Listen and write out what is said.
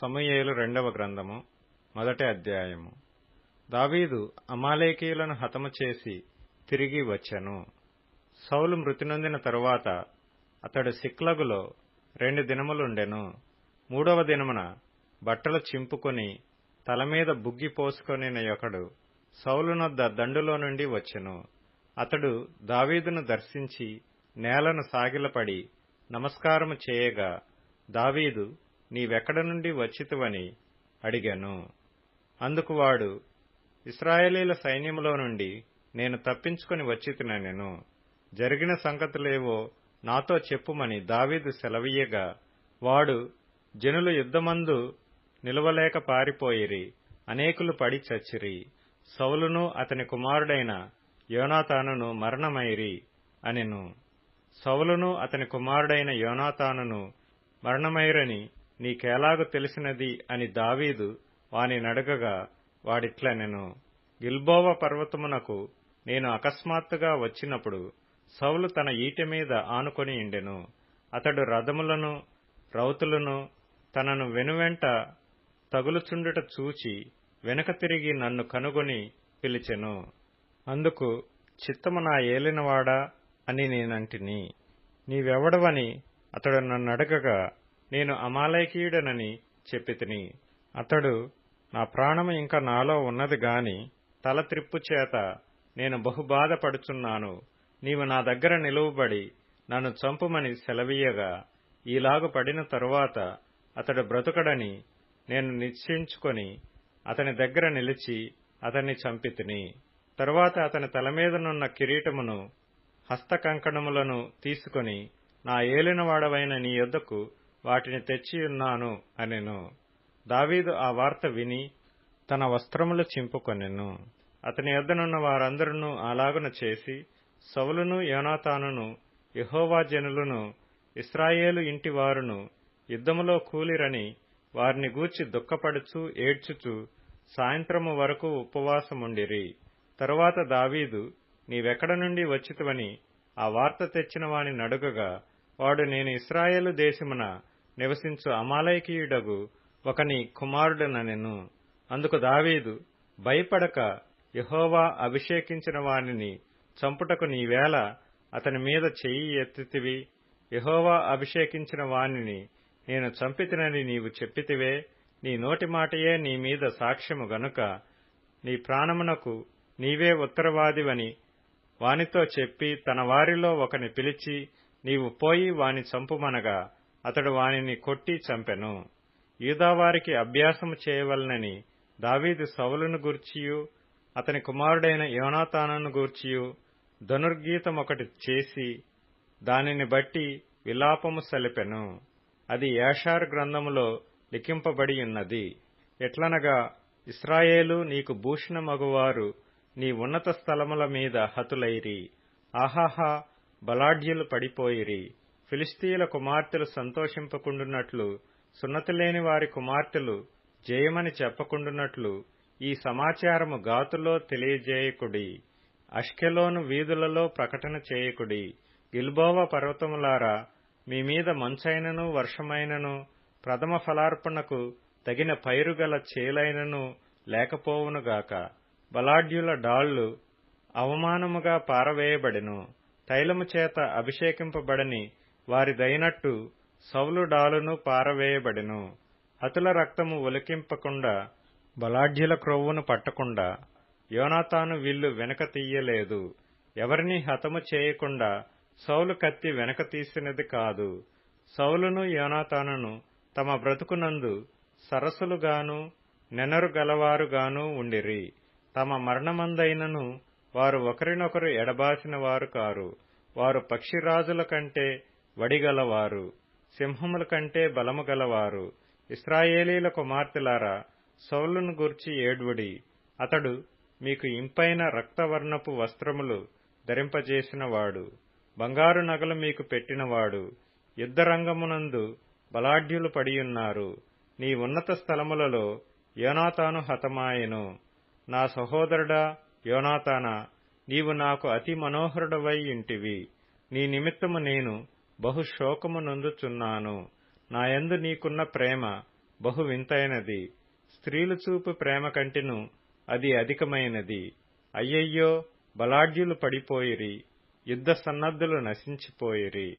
సమూయేలు రెండవ గ్రంథము మొదటి అధ్యాయము. దావీదు అమాలేకీయులను హతము చేసి తిరిగి వచ్చెను. సౌలు మృతి నొందిన తరువాత అతడు సిక్లగులో రెండు దినములుండెను. మూడవ దినమున బట్టలు చింపుకొని తలమీద బుగ్గి పోసుకొనిన ఒకడు సౌలునొద్ద దండులో నుండి వచ్చెను. అతడు దావీదును దర్శించి నేలను సాగిలపడి నమస్కారము చేయగా దావీదు నీవెక్కడ నుండి వచ్చితివని అడిగాను. అందుకు వాడు ఇస్రాయేలీల సైన్యములో నుండి నేను తప్పించుకొని వచ్చితినెను జరిగిన సంగతులేవో నాతో చెప్పుమని దావీదు సెలవీయగా వాడు జనులు యుద్ధమందు నిలవలేక పారిపోయిరి అనేకులు పడి చచ్చిరి సౌలును అతని కుమారుడైన యోనాతానును మరణమైరి అనెను. సౌలును అతని కుమారుడైన యోనాతానును మరణమైరని నీకేలాగు తెలిసినది అని దావీదు వాని నడగగా వాడిట్లనెను గిల్బోవ పర్వతమునకు నేను అకస్మాత్తుగా వచ్చినప్పుడు సౌలు తన ఈటె మీద ఆనుకొని ఇండెను అతడు రథములను రౌతులను తనను వెనువెంట తగులుచుండుట చూచి వెనక తిరిగి నన్ను కనుగొని పిలిచెను. అందుకు చిత్తము నా ఏలినవాడా? అని నేనంటిని. నీవెవడవని? అతడు నన్నడగగా నేను అమాలయకీయుడనని చెప్పితిని అతడు నా ప్రాణము ఇంకా నాలో ఉన్నది గాని తల త్రిప్పు చేత నేను బహుబాధపడుచున్నాను నీవు నా దగ్గర నిలువబడి నన్ను చంపుమని సెలవీయగా ఈలాగు పడిన తరువాత అతడు బ్రతుకడని నేను నిశ్చయించుకొని అతని దగ్గర నిలిచి అతన్ని చంపితిని తరువాత అతని తలమీదనున్న కిరీటమును హస్తకంకణములను తీసుకుని నా ఏలినవాడవైన నీ యొద్దకు వాటిని తెచ్చియున్నాను అనెను. దావీదు ఆ వార్త విని తన వస్త్రములు చింపుకొనెను. అతని యొద్దనున్న వారందరూ అలాగున చేసి సౌలును యోనాతానును యహోవా జనులను ఇస్రాయేలు ఇంటి వారును యుద్ధములో కూలిరని వారిని గూర్చి దుఃఖపడుచు ఏడ్చుచు సాయంత్రము వరకు ఉపవాసముండిరి. తరువాత దావీదు నీవెక్కడ నుండి వచ్చితవని ఆ వార్త తెచ్చిన వాని నడుగగా వాడు నేను ఇస్రాయేలు దేశమున నివసించు అమాలయకీయుడగు ఒకని కుమారుడనెను. అందుకు దావీదు భయపడక యహోవా అభిషేకించిన వానిని చంపుటకు నీవేళ అతని మీద చెయ్యి ఎత్తితివి. యహోవా అభిషేకించిన వానిని నేను చంపితినని నీవు చెప్పితివే. నీ నోటి మాటయే నీ మీద సాక్ష్యము గనుక నీ ప్రాణమునకు నీవే ఉత్తరవాదివని వానితో చెప్పి తన వారిలో ఒకని పిలిచి నీవు పోయి వాని చంపుమనగా అతడు వానిని కొట్టి చంపెను. యూదావారికి అభ్యాసము చేయవలనని దావీదు సౌలును గూర్చియు అతని కుమారుడైన యోనాతానను గూర్చియు ధనుర్గీతం ఒకటి చేసి దానిని బట్టి విలాపము సలిపెను. అది యాషారు గ్రంథములో లిఖింపబడి ఉన్నది. ఎట్లనగా ఇస్రాయేలు నీకు భూషణమగువారు నీ ఉన్నత స్థలముల మీద హతులైరి. ఆహాహా బలాఢ్యులు పడిపోయిరి. ఫిలిస్తీయుల కుమార్తెలు సంతోషింపకుండునట్లు సున్నతిలేని వారి కుమార్తెలు జయమని చెప్పకుండునట్లు ఈ సమాచారము గాతులో తెలియజేయకుడి అష్కెలోను వీధులలో ప్రకటన చేయకుడి. గిల్బోవ పర్వతములారా మీ మీద మంచైనను వర్షమైనను ప్రథమ ఫలార్పణకు తగిన పైరుగల చేలైనను లేకపోవునుగాక బలాఢ్యుల డాళ్ళు అవమానముగా పారవేయబడెను. తైలము చేత అభిషేకింపబడని వారిదైనట్టు సౌలు డాలును పారవేయబడెను. హతుల రక్తము ఒలికింపకుండా బలాఢ్యుల క్రొవ్వును పట్టకుండా యోనాతాను విల్లు వెనక తీయలేదు. ఎవరిని హతము చేయకుండా సౌలు కత్తి వెనక తీసినది కాదు. సౌలును యోనాతానును తమ బ్రతుకునందు సరసులుగాను నెనరు గలవారుగాను ఉండిరి. తమ మరణమందైనను వారు ఒకరినొకరు ఎడబాసిన వారు కారు. వారు పక్షిరాజుల కంటే వడిగలవారు సింహముల కంటే బలము గలవారు ఇస్రాయేలీల కుమార్తెలారా సౌలును గూర్చి ఏడ్వుడి అతడు మీకు ఇంపైన రక్తవర్ణపు వస్త్రములు ధరింపజేసినవాడు బంగారు నగలు మీకు పెట్టినవాడు యుద్ధరంగమునందు బలాఢ్యులు పడియున్నారు నీ ఉన్నత స్థలములలో యోనాతాను హతమాయెను. నా సహోదరుడా యోనాతానా నీవు నాకు అతి మనోహరుడవై ఇంటివి. నీ నిమిత్తము నేను బహు శోకము నొందుచున్నాను నాయందు నీకున్న ప్రేమ బహు వింతైనది స్త్రీలు చూపు ప్రేమ కంటిను అది అధికమైనది. అయ్యయ్యో బలాఢ్యులు పడిపోయిరి. యుద్ధ సన్నద్ధులు నశించిపోయిరి.